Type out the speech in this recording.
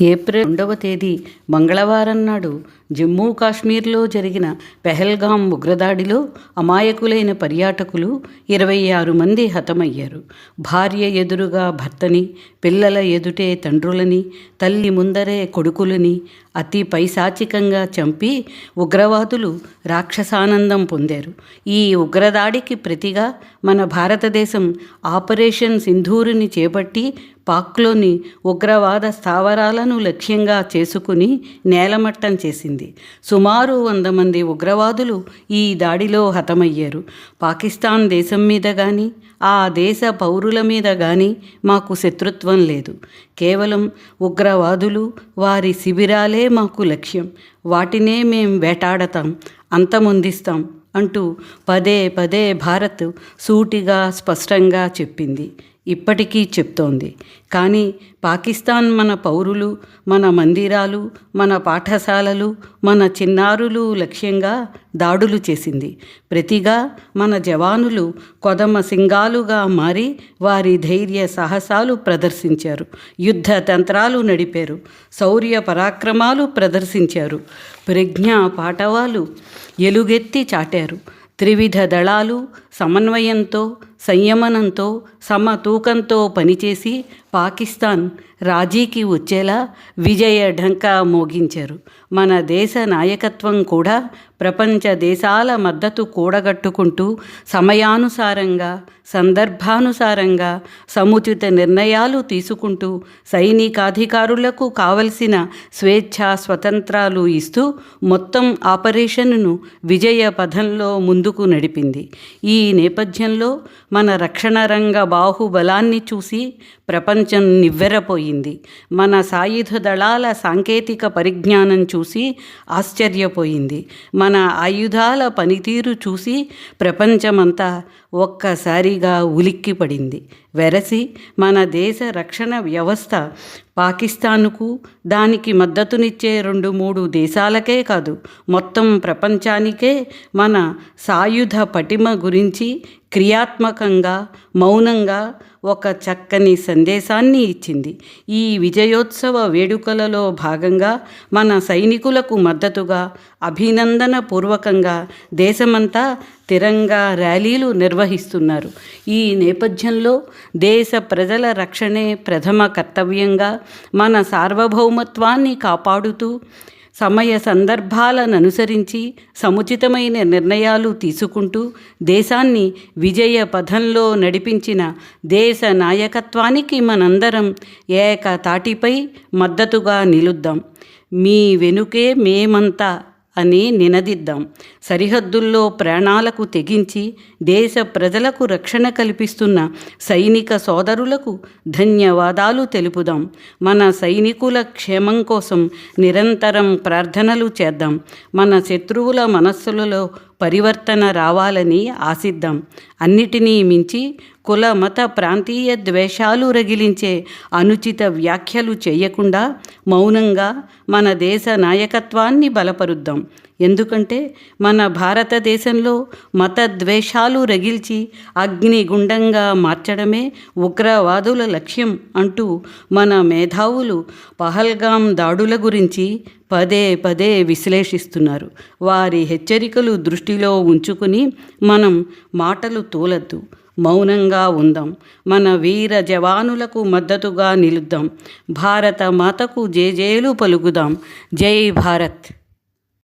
April రెండవ తేదీ మంగళవారం నాడు జమ్మూ కాశ్మీర్లో జరిగిన పెహల్గాం ఉగ్రదాడిలో అమాయకులైన పర్యాటకులు ఇరవై ఆరు మంది హతమయ్యారు. భార్య ఎదురుగా భర్తని పిల్లల ఎదుటే తండ్రులని తల్లి ముందరే కొడుకులని అతి పైశాచికంగా చంపి ఉగ్రవాదులు రాక్షసానందం పొందారు. ఈ ఉగ్రదాడికి ప్రతిగా మన భారతదేశం ఆపరేషన్ సింధూరుని చేపట్టి పాక్లోని ఉగ్రవాద స్థావరాలను లక్ష్యంగా చేసుకుని నేలమట్టం చేసింది. సుమారు వంద మంది ఉగ్రవాదులు ఈ దాడిలో హతమయ్యారు. పాకిస్తాన్ దేశం మీద కానీ ఆ దేశ పౌరుల మీద కానీ మాకు శత్రుత్వం లేదు. కేవలం ఉగ్రవాదులు వారి శిబిరాలే మాకు లక్ష్యం. వాటినే మేం వేటాడతాం అంతమొందిస్తాం అంటూ పదే పదే భారత్ సూటిగా స్పష్టంగా చెప్పింది. ఇప్పటికీ చెప్తోంది. కానీ పాకిస్తాన్ మన పౌరులు మన మందిరాలు మన పాఠశాలలు మన చిన్నారులు లక్ష్యంగా దాడులు చేసింది. ప్రతిగా మన జవానులు కొదమ సింగాలుగా మారి వారి ధైర్య సాహసాలు ప్రదర్శించారు. యుద్ధ తంత్రాలు నడిపారు. శౌర్య పరాక్రమాలు ప్రదర్శించారు. ప్రజ్ఞా పాటవాలు ఎలుగెత్తి చాటారు. త్రివిధ దళాలు సమన్వయంతో సంయమనంతో సమతూకంతో పనిచేసి పాకిస్తాన్ రాజీకి వచ్చేలా విజయ ఢంకా మోగించారు. మన దేశ నాయకత్వం కూడా ప్రపంచ దేశాల మద్దతు కూడగట్టుకుంటూ సమయానుసారంగా సందర్భానుసారంగా సముచిత నిర్ణయాలు తీసుకుంటూ సైనికాధికారులకు కావలసిన స్వేచ్ఛ స్వతంత్రాలు ఇస్తూ మొత్తం ఆపరేషన్ను విజయ పథంలో ముందుకు నడిపింది. ఈ నేపథ్యంలో మన రక్షణ రంగ బాహుబలాన్ని చూసి ప్రపంచం నివ్వెరపోయింది. మన సాయుధ దళాల సాంకేతిక పరిజ్ఞానం చూసి ఆశ్చర్యపోయింది. మన ఆయుధాల పనితీరు చూసి ప్రపంచమంతా ఒక్కసారిగా ఉలిక్కిపడింది. వెరసి మన దేశ రక్షణ వ్యవస్థ పాకిస్తాన్కు దానికి మద్దతునిచ్చే రెండు మూడు దేశాలకే కాదు మొత్తం ప్రపంచానికే మన సాయుధ పటిమ గురించి క్రియాత్మకంగా మౌనంగా ఒక చక్కని సందేశాన్ని ఇచ్చింది. ఈ విజయోత్సవ వేడుకలలో భాగంగా మన సైనికులకు మద్దతుగా అభినందన పూర్వకంగా దేశమంతా తిరంగా ర్యాలీలు నిర్వహిస్తున్నారు. ఈ నేపథ్యంలో దేశ ప్రజల రక్షణే ప్రథమ కర్తవ్యంగా మన సార్వభౌమత్వాన్ని కాపాడుతూ సమయ సందర్భాలను అనుసరించి సముచితమైన నిర్ణయాలు తీసుకుంటూ దేశాన్ని విజయ పథంలో నడిపించిన దేశ నాయకత్వానికి మనందరం ఏకతాటిపై మద్దతుగా నిలుద్దాం. మీ వెనుకే మేమంతా అని నినదిద్దాం. సరిహద్దుల్లో ప్రాణాలకు తెగించి దేశ ప్రజలకు రక్షణ కల్పిస్తున్న సైనిక సోదరులకు ధన్యవాదాలు తెలుపుదాం. మన సైనికుల క్షేమం కోసం నిరంతరం ప్రార్థనలు చేద్దాం. మన శత్రువుల మనస్సులలో పరివర్తన రావాలని ఆశిద్దాం. అన్నిటినీ మించి కుల మత ప్రాంతీయ ద్వేషాలు రగిలించే అనుచిత వ్యాఖ్యలు చేయకుండా మౌనంగా మన దేశ నాయకత్వాన్ని బలపరుద్దాం. ఎందుకంటే మన భారతదేశంలో మత ద్వేషాలు రగిల్చి అగ్నిగుండంగా మార్చడమే ఉగ్రవాదుల లక్ష్యం అంటూ మన మేధావులు పహల్గాం దాడుల గురించి పదే పదే విశ్లేషిస్తున్నారు. వారి హెచ్చరికలు దృష్టిలో ఉంచుకుని మనం మాటలు తోలద్దు. మౌనంగా ఉందాం. మన వీర జవానులకు మద్దతుగా నిలుద్దాం. భారత మాతకు జేజేలు పలుకుదాం. జై భారత్.